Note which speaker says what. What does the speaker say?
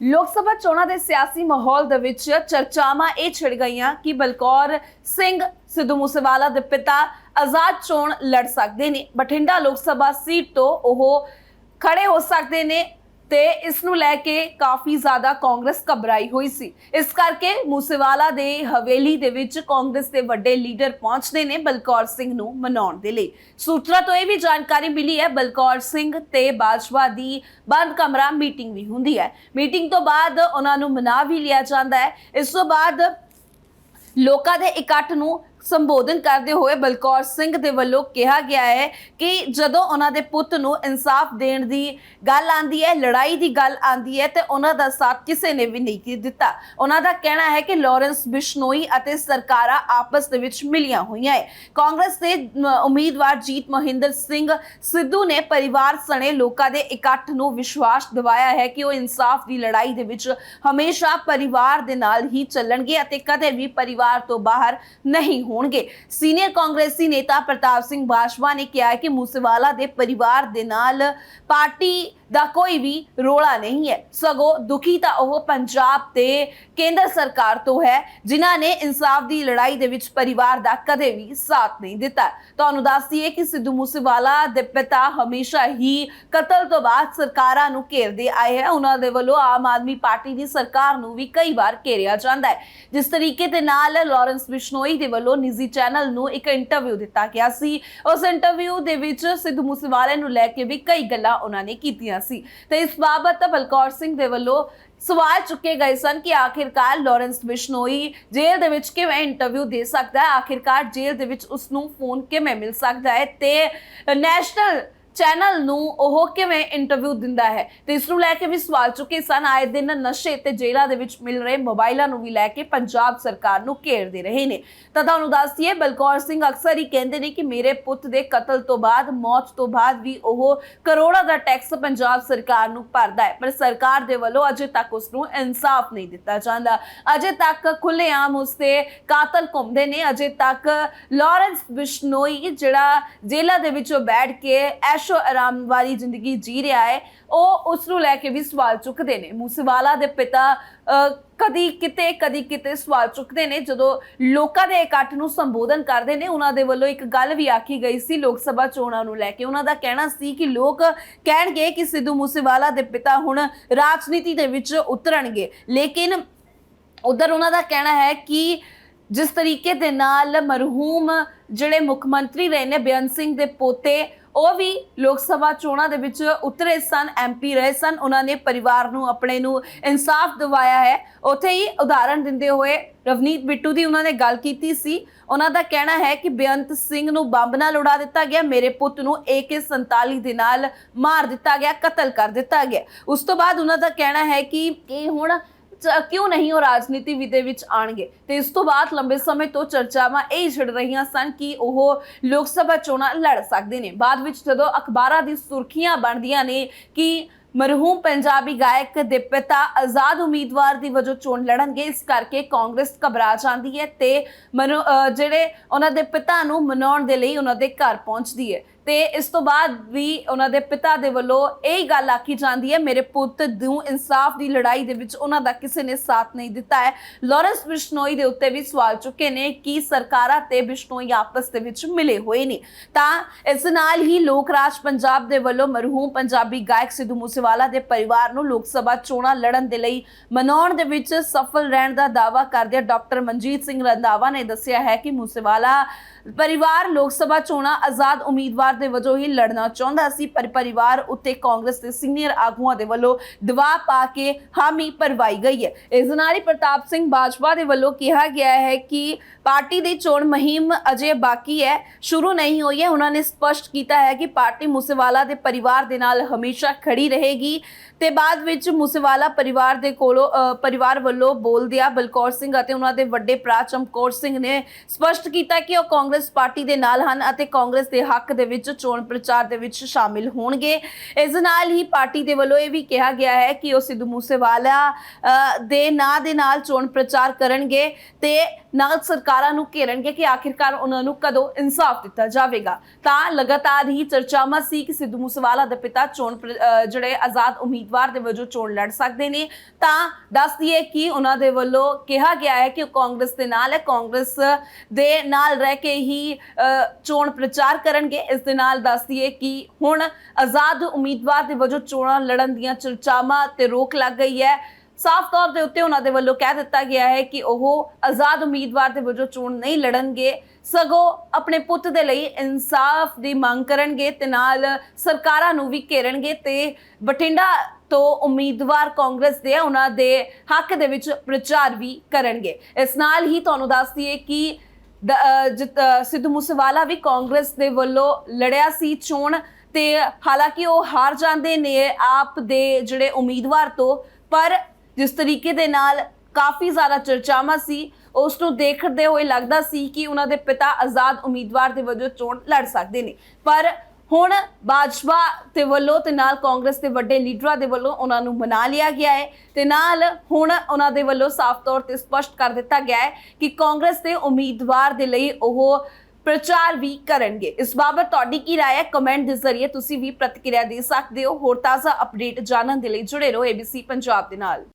Speaker 1: ਲੋਕ ਸਭਾ ਚੋਣਾਂ ਦੇ ਸਿਆਸੀ ਮਾਹੌਲ ਦੇ ਵਿੱਚ ਚਰਚਾਵਾਂ ਇਹ ਛਿੜ ਗਈਆਂ ਕਿ ਬਲਕੌਰ ਸਿੰਘ ਸਿੱਧੂ ਮੂਸੇਵਾਲਾ ਦੇ ਪਿਤਾ ਆਜ਼ਾਦ ਚੋਣ ਲੜ ਸਕਦੇ ਨੇ। ਬਠਿੰਡਾ ਲੋਕ ਸਭਾ ਸੀਟ ਤੋਂ ਉਹ ਖੜੇ ਹੋ ਸਕਦੇ ਨੇ। ਤੇ ਇਸ ਨੂੰ ਲੈ ਕੇ ਕਾਫੀ ਜ਼ਿਆਦਾ ਕਾਂਗਰਸ ਘਬਰਾਈ ਹੋਈ ਸੀ। ਇਸ ਕਰਕੇ ਮੂਸੇਵਾਲਾ ਦੇ ਹਵੇਲੀ ਦੇ ਵਿੱਚ ਕਾਂਗਰਸ ਦੇ ਵੱਡੇ ਲੀਡਰ ਪਹੁੰਚਦੇ ਨੇ ਬਲਕੌਰ ਸਿੰਘ ਨੂੰ ਮਨਾਉਣ ਦੇ ਲਈ। ਸੂਤਰਾਂ ਤੋਂ ਇਹ ਵੀ ਜਾਣਕਾਰੀ ਮਿਲੀ ਹੈ, ਬਲਕੌਰ ਸਿੰਘ ਤੇ ਬਾਜਵਾ ਦੀ ਬੰਦ ਕਮਰਾ ਮੀਟਿੰਗ ਵੀ ਹੁੰਦੀ ਹੈ। ਮੀਟਿੰਗ ਤੋਂ ਬਾਅਦ ਉਹਨਾਂ ਨੂੰ ਮਨਾ ਵੀ ਲਿਆ ਜਾਂਦਾ ਹੈ। ਇਸ ਤੋਂ ਬਾਅਦ ਲੋਕਾਂ ਦੇ ਇਕੱਠ ਨੂੰ ਸੰਬੋਧਨ ਕਰਦੇ ਹੋਏ ਬਲਕੌਰ ਸਿੰਘ ਦੇ ਵੱਲੋਂ ਕਿਹਾ ਗਿਆ ਹੈ ਕਿ ਜਦੋਂ ਉਹਨਾਂ ਦੇ ਪੁੱਤ ਨੂੰ ਇਨਸਾਫ ਦੇਣ ਦੀ ਗੱਲ ਆਂਦੀ ਹੈ, ਲੜਾਈ ਦੀ ਗੱਲ ਆਂਦੀ ਹੈ ਤੇ ਉਹਨਾਂ ਦਾ ਸਾਥ ਕਿਸੇ ਨੇ ਵੀ ਨਹੀਂ ਦਿੱਤਾ। ਉਹਨਾਂ ਦਾ ਕਹਿਣਾ ਹੈ ਕਿ ਲਾਰੈਂਸ ਬਿਸ਼ਨੋਈ ਅਤੇ ਸਰਕਾਰਾਂ ਆਪਸ ਦੇ ਵਿੱਚ ਮਿਲੀਆਂ ਹੋਈਆਂ ਹੈ। ਕਾਂਗਰਸ ਦੇ ਉਮੀਦਵਾਰ ਜੀਤ ਮਹਿੰਦਰ ਸਿੰਘ ਸਿੱਧੂ ਨੇ ਪਰਿਵਾਰ ਸਣੇ ਲੋਕਾਂ ਦੇ ਇਕੱਠ ਨੂੰ ਵਿਸ਼ਵਾਸ ਦਿਵਾਇਆ ਹੈ ਕਿ ਉਹ ਇਨਸਾਫ ਦੀ ਲੜਾਈ ਦੇ ਵਿੱਚ ਹਮੇਸ਼ਾ ਪਰਿਵਾਰ ਦੇ ਨਾਲ ਹੀ ਚੱਲਣਗੇ ਅਤੇ ਕਦੇ ਵੀ ਪਰਿਵਾਰ ਤੋਂ ਬਾਹਰ ਨਹੀਂ ਹੋਣਗੇ। ਸੀਨੀਅਰ ਕਾਂਗਰਸੀ ਨੇਤਾ ਪ੍ਰਤਾਪ ਸਿੰਘ ਬਾਜਵਾ ਨੇ ਕਿਹਾ ਕਿ ਮੂਸੇਵਾਲਾ ਦੇ ਪਰਿਵਾਰ ਦੇ ਨਾਲ ਪਾਰਟੀ ਦਾ ਕੋਈ ਵੀ ਰੋਲਾ ਨਹੀਂ ਹੈ। ਸਗੋਂ ਦੁਖੀ ਤਾਂ ਉਹ ਪੰਜਾਬ ਤੇ ਕੇਂਦਰ ਸਰਕਾਰ ਤੋਂ ਹੈ, ਜਿਨ੍ਹਾਂ ਨੇ ਇਨਸਾਫ ਦੀ ਲੜਾਈ ਦੇ ਵਿੱਚ ਪਰਿਵਾਰ ਦਾ ਕਦੇ ਵੀ ਸਾਥ ਨਹੀਂ ਦਿੱਤਾ। ਤੁਹਾਨੂੰ ਦੱਸ ਦਈਏ ਕਿ ਸਿੱਧੂ ਮੂਸੇਵਾਲਾ ਦੇ ਪਿਤਾ ਹਮੇਸ਼ਾ ਹੀ ਕਤਲ ਤੋਂ ਬਾਅਦ ਸਰਕਾਰਾਂ ਨੂੰ ਘੇਰਦੇ ਆਏ ਹੈ। ਉਹਨਾਂ ਦੇ ਵੱਲੋਂ ਆਮ ਆਦਮੀ ਪਾਰਟੀ ਦੀ ਸਰਕਾਰ ਨੂੰ ਵੀ ਕਈ ਵਾਰ ਘੇਰਿਆ ਜਾਂਦਾ ਹੈ। ਜਿਸ ਤਰੀਕੇ ਦੇ ਨਾਲ ਲਾਰੈਂਸ ਬਿਸ਼ਨੋਈ ਦੇ ਵੱਲੋਂ ਨਿੱਜੀ ਚੈਨਲ ਨੂੰ ਇੱਕ ਇੰਟਰਵਿਊ ਦਿੱਤਾ ਗਿਆ ਸੀ। ਉਸ ਇੰਟਰਵਿਊ ਦੇ ਵਿੱਚ ਸਿੱਧੂ ਮੂਸੇਵਾਲੇ ਨੂੰ ਲੈ ਕੇ ਵੀ ਕਈ ਗੱਲਾਂ ਉਹਨਾਂ ਨੇ ਕੀਤੀਆਂ ਸੀ। ਤੇ ਇਸ ਬਾਬਤ ਬਲਕੌਰ ਸਿੰਘ ਦੇ ਵੱਲੋਂ ਸਵਾਲ ਚੁੱਕੇ ਗਏ ਸਨ ਕਿ ਆਖਿਰਕਾਰ ਲਾਰੈਂਸ ਬਿਸ਼ਨੋਈ ਜੇਲ੍ਹ ਦੇ ਵਿੱਚ ਕਿਵੇਂ ਇੰਟਰਵਿਊ ਦੇ ਸਕਦਾ ਹੈ? ਆਖਿਰਕਾਰ ਜੇਲ੍ਹ ਦੇ ਵਿੱਚ ਉਸ ਨੂੰ ਫੋਨ ਕਿਵੇਂ ਮਿਲ ਸਕਦਾ ਹੈ? ਤੇ ਨੈਸ਼ਨਲ ਚੈਨਲ ਨੂੰ ਉਹ ਕਿਵੇਂ ਇੰਟਰਵਿਊ ਦਿੰਦਾ ਹੈ? ਤੇ ਇਸ ਨੂੰ ਲੈ ਕੇ ਵੀ ਸਵਾਲ ਚੁੱਕੇ ਸਨ। ਆਏ ਦਿਨ ਨਸ਼ੇ ਤੇ ਜੇਲ੍ਹਾਂ ਦੇ ਵਿੱਚ ਮਿਲ ਰਹੇ ਮੋਬਾਈਲਾਂ ਨੂੰ ਵੀ ਲੈ ਕੇ ਪੰਜਾਬ ਸਰਕਾਰ ਨੂੰ ਘੇਰਦੇ ਰਹੇ ਨੇ। ਤਾਂ ਤੁਹਾਨੂੰ ਦੱਸ ਦਈਏ, ਬਲਕੌਰ ਸਿੰਘ ਅਕਸਰ ਹੀ ਕਹਿੰਦੇ ਨੇ ਕਿ ਮੇਰੇ ਪੁੱਤ ਦੇ ਕਤਲ ਤੋਂ ਬਾਅਦ, ਮੌਤ ਤੋਂ ਬਾਅਦ ਵੀ ਉਹ ਕਰੋੜਾਂ ਦਾ ਟੈਕਸ ਪੰਜਾਬ ਸਰਕਾਰ ਨੂੰ ਭਰਦਾ ਹੈ। ਪਰ ਸਰਕਾਰ ਦੇ ਵੱਲੋਂ ਅਜੇ ਤੱਕ ਉਸ ਨੂੰ ਇਨਸਾਫ ਨਹੀਂ ਦਿੱਤਾ ਜਾਂਦਾ। ਅਜੇ ਤੱਕ ਖੁੱਲੇਆਮ ਉਸ ਤੇ ਕਾਤਲ ਘੁੰਮਦੇ ਨੇ। ਅਜੇ ਤੱਕ ਲਾਰੈਂਸ ਬਿਸ਼ਨੋਈ ਜਿਹੜਾ ਜੇਲ੍ਹਾਂ ਦੇ ਵਿੱਚੋਂ ਬੈਠ ਕੇ ਐਸ਼ ਆਰਾਮ ਵਾਲੀ ਜ਼ਿੰਦਗੀ ਜੀ ਰਿਹਾ ਹੈ। ਉਹ ਉਸ ਨੂੰ ਲੈ ਕੇ ਵੀ ਸਵਾਲ ਚੁੱਕਦੇ ਨੇ। ਮੂਸੇਵਾਲਾ ਦੇ ਪਿਤਾ ਅਹ, ਕਦੀ ਕਿਤੇ ਕਦੀ ਕਿਤੇ ਸਵਾਲ ਚੁੱਕਦੇ ਨੇ। ਜਦੋਂ ਲੋਕਾਂ ਦੇ ਇਕੱਠ ਨੂੰ ਸੰਬੋਧਨ ਕਰਦੇ ਨੇ ਉਹਨਾਂ ਦੇ ਵੱਲੋਂ ਇੱਕ ਗੱਲ ਵੀ ਆਖੀ ਗਈ ਸੀ ਲੋਕ ਸਭਾ ਚੋਣਾਂ ਨੂੰ ਲੈ ਕੇ। ਉਹਨਾਂ ਦਾ ਕਹਿਣਾ ਸੀ ਕਿ ਲੋਕ ਕਹਿਣਗੇ ਕਿ ਸਿੱਧੂ ਮੂਸੇਵਾਲਾ ਦੇ ਪਿਤਾ ਹੁਣ ਰਾਜਨੀਤੀ ਦੇ ਵਿੱਚ ਉਤਰਨਗੇ। ਲੇਕਿਨ ਉਧਰ ਉਹਨਾਂ ਦਾ ਕਹਿਣਾ ਹੈ ਕਿ ਜਿਸ ਤਰੀਕੇ ਦੇ ਨਾਲ ਮਰਹੂਮ ਜਿਹੜੇ ਮੁੱਖ ਮੰਤਰੀ ਰਹੇ ਨੇ ਬੇਅੰਤ ਸਿੰਘ ਦੇ ਪੋਤੇ ਉਹ ਵੀ ਲੋਕ ਸਭਾ ਚੋਣਾਂ ਦੇ ਵਿੱਚ ਉਤਰੇ ਸਨ ਐਮਪੀ ਰਹੇ ਸਨ। ਉਹਨਾਂ ਨੇ ਪਰਿਵਾਰ ਨੂੰ, ਆਪਣੇ ਨੂੰ ਇਨਸਾਫ ਦਿਵਾਇਆ ਹੈ। ਉੱਥੇ ਹੀ ਉਦਾਹਰਣ ਦਿੰਦੇ ਹੋਏ ਰਵਨੀਤ ਬਿੱਟੂ ਦੀ ਉਹਨਾਂ ਨੇ ਗੱਲ ਕੀਤੀ ਸੀ। ਉਹਨਾਂ ਦਾ ਕਹਿਣਾ ਹੈ ਕਿ ਬੇਅੰਤ ਸਿੰਘ ਨੂੰ ਬੰਬ ਨਾਲ ਉਡਾ ਦਿੱਤਾ ਗਿਆ, ਮੇਰੇ ਪੁੱਤ ਨੂੰ AK47 ਦੇ ਨਾਲ ਮਾਰ ਦਿੱਤਾ ਗਿਆ, ਕਤਲ ਕਰ ਦਿੱਤਾ ਗਿਆ। ਉਸ ਤੋਂ ਬਾਅਦ ਉਹਨਾਂ ਦਾ ਕਹਿਣਾ ਹੈ ਕਿ ਇਹ ਹੁਣ ਕਿਉਂ ਨਹੀਂ ਉਹ ਰਾਜਨੀਤੀ ਵੀ ਦੇ ਵਿੱਚ ਆਣਗੇ ਤੇ ਇਸ ਤੋਂ ਬਾਅਦ ਲੰਬੇ ਸਮੇਂ ਤੋਂ ਚਰਚਾਵਾਂ ਇਹ ਛਿੜ ਰਹੀਆਂ ਸਨ ਕਿ ਉਹ ਲੋਕ ਸਭਾ ਚੋਣਾਂ ਲੜ ਸਕਦੇ ਨੇ। ਬਾਅਦ ਵਿੱਚ ਜਦੋਂ ਅਖਬਾਰਾਂ ਦੀ ਸੁਰਖੀਆਂ ਬਣਦੀਆਂ ਨੇ ਕਿ ਮਰਹੂਮ ਪੰਜਾਬੀ ਗਾਇਕ ਦੇ ਪਿਤਾ ਆਜ਼ਾਦ ਉਮੀਦਵਾਰ ਦੀ ਵਜੋਂ ਚੋਣ ਲੜਨਗੇ, ਇਸ ਕਰਕੇ ਕਾਂਗਰਸ ਘਬਰਾ ਜਾਂਦੀ ਹੈ ਤੇ ਮਨੋ- ਜਿਹੜੇ ਉਹਨਾਂ ਦੇ ਪਿਤਾ ਨੂੰ ਮਨਾਉਣ ਦੇ ਲਈ ਉਹਨਾਂ ਦੇ ਘਰ ਪਹੁੰਚਦੀ ਹੈ। ਤੇ ਇਸ ਤੋਂ ਬਾਅਦ ਵੀ ਉਹਨਾਂ ਦੇ ਪਿਤਾ ਦੇ ਵੱਲੋਂ ਇਹ ਗੱਲ ਆਖੀ ਜਾਂਦੀ ਹੈ, ਮੇਰੇ ਪੁੱਤ ਨੂੰ ਇਨਸਾਫ ਦੀ ਲੜਾਈ ਦੇ ਵਿੱਚ ਉਹਨਾਂ ਦਾ ਕਿਸੇ ਨੇ ਸਾਥ ਨਹੀਂ ਦਿੱਤਾ ਹੈ। ਲਾਰੈਂਸ ਬਿਸ਼ਨੋਈ ਦੇ ਉੱਤੇ ਵੀ ਸਵਾਲ ਚੁੱਕੇ ਨੇ ਕਿ ਸਰਕਾਰਾਂ ਤੇ ਬਿਸ਼ਨੋਈ ਆਪਸ ਦੇ ਵਿੱਚ ਮਿਲੇ ਹੋਏ ਨੇ। ਤਾਂ ਇਸ ਨਾਲ ਹੀ ਲੋਕ ਰਾਜ ਪੰਜਾਬ ਦੇ ਵੱਲੋਂ ਮਰਹੂਮ ਪੰਜਾਬੀ ਗਾਇਕ ਸਿੱਧੂ ਮੂਸੇਵਾਲਾ ਦੇ ਪਰਿਵਾਰ ਨੂੰ ਲੋਕ ਸਭਾ ਚੋਣਾਂ ਲੜਨ ਦੇ ਲਈ ਮਨਾਉਣ ਦੇ ਵਿੱਚ ਸਫਲ ਰਹਿਣ ਦਾ ਦਾਅਵਾ ਕਰਦੇ ਡਾਕਟਰ ਮਨਜੀਤ ਸਿੰਘ ਰੰਧਾਵਾ ਨੇ ਦੱਸਿਆ ਹੈ ਕਿ ਮੂਸੇਵਾਲਾ ਪਰਿਵਾਰ ਲੋਕ ਸਭਾ ਚੋਣਾਂ ਆਜ਼ਾਦ ਉਮੀਦਵਾਰ ਦੇ ਵਜੋਂ ਹੀ ਲੜਨਾ ਚਾਹੁੰਦਾ ਸੀ ਪਰ ਪਰਿਵਾਰ ਉੱਤੇ ਕਾਂਗਰਸ ਦੇ ਸੀਨੀਅਰ ਆਗੂਆਂ ਦੇ ਵੱਲੋਂ ਦਬਾਅ ਪਾ ਕੇ ਹਾਮੀ ਭਰਵਾਈ ਗਈ ਹੈ। ਇਸ ਨਾਲ ਹੀ ਪ੍ਰਤਾਪ ਸਿੰਘ ਬਾਜਵਾ ਦੇ ਵੱਲੋਂ ਕਿਹਾ ਗਿਆ ਹੈ ਕਿ ਪਾਰਟੀ ਦੀ ਚੋਣ ਮੁਹਿੰਮ ਅਜੇ ਬਾਕੀ ਹੈ ਸ਼ੁਰੂ ਨਹੀਂ ਹੋਈ ਹੈ। ਉਹਨਾਂ ਨੇ ਸਪਸ਼ਟ ਕੀਤਾ ਹੈ ਕਿ ਪਾਰਟੀ ਮੂਸੇਵਾਲਾ ਦੇ ਪਰਿਵਾਰ ਦੇ ਨਾਲ ਹਮੇਸ਼ਾ ਖੜੀ ਰਹੇਗੀ ਤੇ ਬਾਅਦ ਵਿੱਚ ਮੂਸੇਵਾਲਾ ਪਰਿਵਾਰ ਦੇ ਕੋਲੋਂ ਅ, ਪਰਿਵਾਰ ਵੱਲੋਂ ਬੋਲਦਿਆਂ ਬਲਕੌਰ ਸਿੰਘ ਅਤੇ ਉਹਨਾਂ ਦੇ ਵੱਡੇ ਭਰਾ ਚਮਕੌਰ ਸਿੰਘ ਨੇ ਸਪਸ਼ਟ ਕੀਤਾ ਕਿ ਉਹ ਕਾਂਗਰਸ ਪਾਰਟੀ ਦੇ ਨਾਲ ਹਨ ਅਤੇ ਕਾਂਗਰਸ ਦੇ ਹੱਕ ਦੇ ਵਿੱਚ ਵਿੱਚ ਚੋਣ ਪ੍ਰਚਾਰ ਦੇ ਵਿੱਚ ਸ਼ਾਮਿਲ ਹੋਣਗੇ। ਇਸ ਨਾਲ ਹੀ ਪਾਰਟੀ ਦੇ ਵੱਲੋਂ ਇਹ ਵੀ ਕਿਹਾ ਗਿਆ ਹੈ ਕਿ ਉਹ ਸਿੱਧੂ ਮੂਸੇਵਾਲਾ ਅ, ਦੇ ਨਾਂ ਦੇ ਨਾਲ ਚੋਣ ਪ੍ਰਚਾਰ ਕਰਨਗੇ ਤੇ ਨਾਲ ਸਰਕਾਰਾਂ ਨੂੰ ਘੇਰਨਗੇ ਕਿ ਆਖਿਰਕਾਰ ਉਹਨਾਂ ਨੂੰ ਕਦੋਂ ਇਨਸਾਫ ਦਿੱਤਾ ਜਾਵੇਗਾ। ਤਾਂ ਲਗਾਤਾਰ ਹੀ ਚਰਚਾਵਾਂ ਸੀ ਕਿ ਸਿੱਧੂ ਮੂਸੇਵਾਲਾ ਦੇ ਪਿਤਾ ਚੋਣ ਜਿਹੜੇ ਆਜ਼ਾਦ ਉਮੀਦਵਾਰ ਦੇ ਵਜੋਂ ਚੋਣ ਲੜ ਸਕਦੇ ਨੇ। ਤਾਂ ਦੱਸ ਦਈਏ ਕਿ ਉਹਨਾਂ ਦੇ ਵੱਲੋਂ ਕਿਹਾ ਗਿਆ ਹੈ ਕਿ ਉਹ ਕਾਂਗਰਸ ਦੇ ਨਾਲ ਹੈ। ਕਾਂਗਰਸ ਦੇ ਨਾਲ ਰਹਿ ਕੇ ਹੀ ਅ, ਚੋਣ ਪ੍ਰਚਾਰ ਕਰਨਗੇ। ਇਸ ਦੇ ਨਾਲ ਦੱਸ ਦਈਏ ਕਿ ਹੁਣ ਆਜ਼ਾਦ ਉਮੀਦਵਾਰ ਦੇ ਵਜੋਂ ਚੋਣਾਂ ਲੜਨ ਦੀਆਂ ਚਰਚਾਵਾਂ ਤੇ ਰੋਕ ਲੱਗ ਗਈ ਹੈ। ਸਾਫ਼ ਤੌਰ ਦੇ ਉੱਤੇ ਉਹਨਾਂ ਦੇ ਵੱਲੋਂ ਕਹਿ ਦਿੱਤਾ ਗਿਆ ਹੈ ਕਿ ਉਹ ਆਜ਼ਾਦ ਉਮੀਦਵਾਰ ਦੇ ਵਜੋਂ ਚੋਣ ਨਹੀਂ ਲੜਨਗੇ। ਸਗੋਂ ਆਪਣੇ ਪੁੱਤ ਦੇ ਲਈ ਇਨਸਾਫ ਦੀ ਮੰਗ ਕਰਨਗੇ ਤੇ ਨਾਲ ਸਰਕਾਰਾਂ ਨੂੰ ਵੀ ਘੇਰਨਗੇ ਤੇ ਬਠਿੰਡਾ ਤੋਂ ਉਮੀਦਵਾਰ ਕਾਂਗਰਸ ਦੇ ਉਹਨਾਂ ਦੇ ਹੱਕ ਦੇ ਵਿੱਚ ਪ੍ਰਚਾਰ ਵੀ ਕਰਨਗੇ। ਇਸ ਨਾਲ ਹੀ ਤੁਹਾਨੂੰ ਦੱਸ ਦਈਏ ਕਿ ਸਿੱਧੂ ਮੂਸੇਵਾਲਾ ਵੀ ਕਾਂਗਰਸ ਦੇ ਵੱਲੋਂ ਲੜਿਆ ਸੀ ਚੋਣ ਤੇ ਹਾਲਾਂਕਿ ਉਹ ਹਾਰ ਜਾਂਦੇ ਨੇ ਆਪ ਦੇ ਜਿਹੜੇ ਉਮੀਦਵਾਰ ਤੋਂ, ਪਰ ਜਿਸ ਤਰੀਕੇ ਦੇ ਨਾਲ ਕਾਫੀ ਜ਼ਿਆਦਾ ਚਰਚਾਵਾਂ ਸੀ, ਉਸ ਨੂੰ ਦੇਖਦੇ ਹੋਏ ਲੱਗਦਾ ਸੀ ਕਿ ਉਹਨਾਂ ਦੇ ਪਿਤਾ ਆਜ਼ਾਦ ਉਮੀਦਵਾਰ ਦੇ ਵਜੋਂ ਚੋਣ ਲੜ ਸਕਦੇ ਨੇ। ਪਰ ਹੁਣ ਬਾਜਵਾ ਤੇ ਵੱਲੋਂ ਤੇ ਨਾਲ ਕਾਂਗਰਸ ਦੇ ਵੱਡੇ ਲੀਡਰਾਂ ਦੇ ਵੱਲੋਂ ਉਹਨਾਂ ਨੂੰ ਮਨਾ ਲਿਆ ਗਿਆ ਹੈ ਤੇ ਨਾਲ ਹੁਣ ਉਹਨਾਂ ਦੇ ਵੱਲੋਂ ਸਾਫ਼ ਤੌਰ ਤੇ ਸਪਸ਼ਟ ਕਰ ਦਿੱਤਾ ਗਿਆ ਹੈ ਕਿ ਕਾਂਗਰਸ ਦੇ ਉਮੀਦਵਾਰ ਦੇ ਲਈ ਉਹ ਪ੍ਰਚਾਰ ਵੀ ਕਰਨਗੇ ਇਸ ਬਾਬਤ ਤੁਹਾਡੀ ਕੀ رائے ਹੈ ਕਮੈਂਟ ਦੇ ਜ਼ਰੀਏ ਤੁਸੀਂ ਵੀ ਪ੍ਰਤੀਕਿਰਿਆ ਦੇ ਸਕਦੇ ਹੋ ਹੋਰ ਤਾਜ਼ਾ ਅਪਡੇਟ ਜਾਣਨ ਦੇ ਲਈ ਜੁੜੇ ਰਹੋ ABC ਪੰਜਾਬ ਦੇ ਨਾਲ